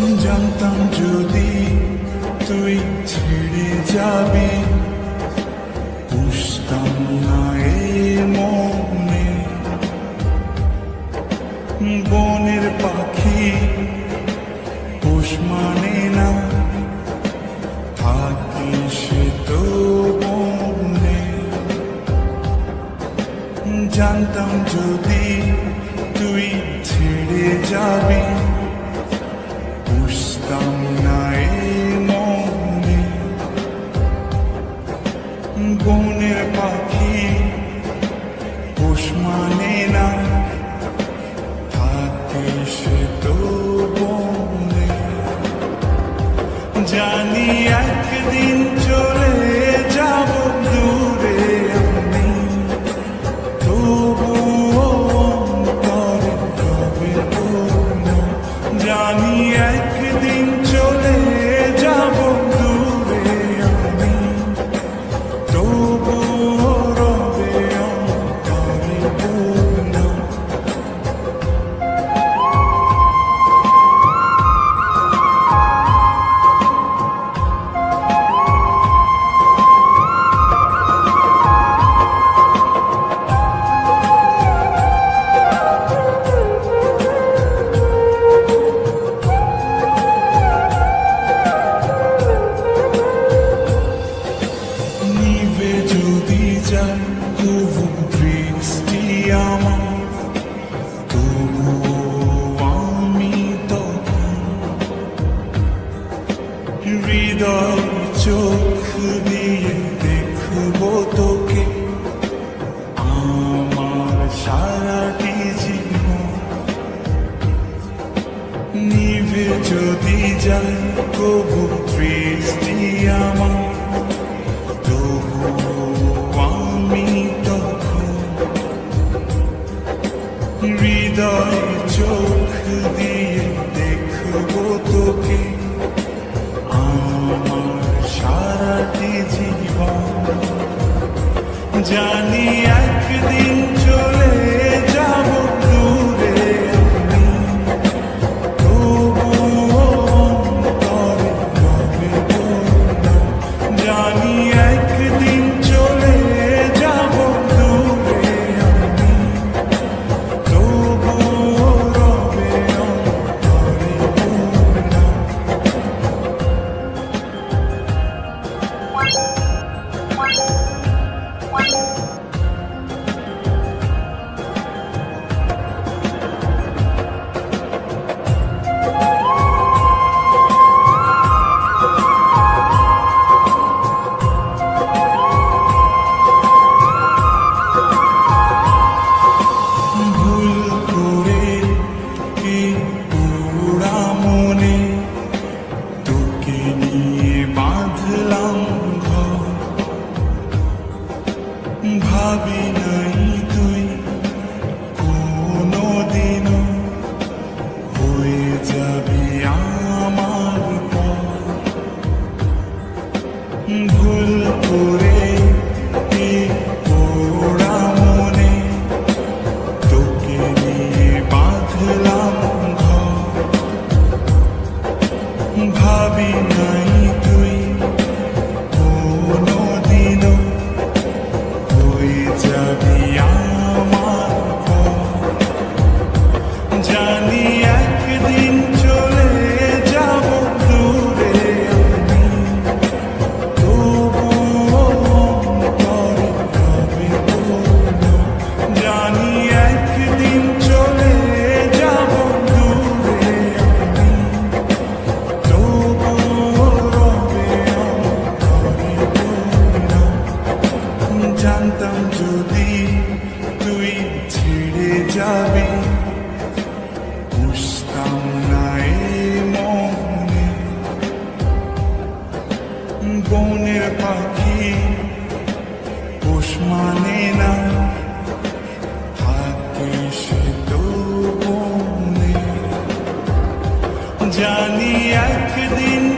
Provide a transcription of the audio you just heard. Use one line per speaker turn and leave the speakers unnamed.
জানতাম যদি তুই ছেড়ে যাবি। পুষতাম না এ মনে। বনের পাখি মানে না। থাকে সে তো মনে জানতাম যদি তুই ছেড়ে যাবি। জানি একদিন চলে যাব দূরে আমি। তবুও জানি যায় তবু বৃষ্টি আমার। তবু আমি তখন হৃদয় চোখ দিয়ে দেখব তোকে। আমার সারাটি জীবন নিভে যদি যায়, তবু বৃষ্টি জানি একদিন চল পাবি নাই তুই কোনো দিনও হয়ে যাবি। যাবে। বুঝতাম না মনে। বনের পাখি পোষ মানে না। জানি একদিন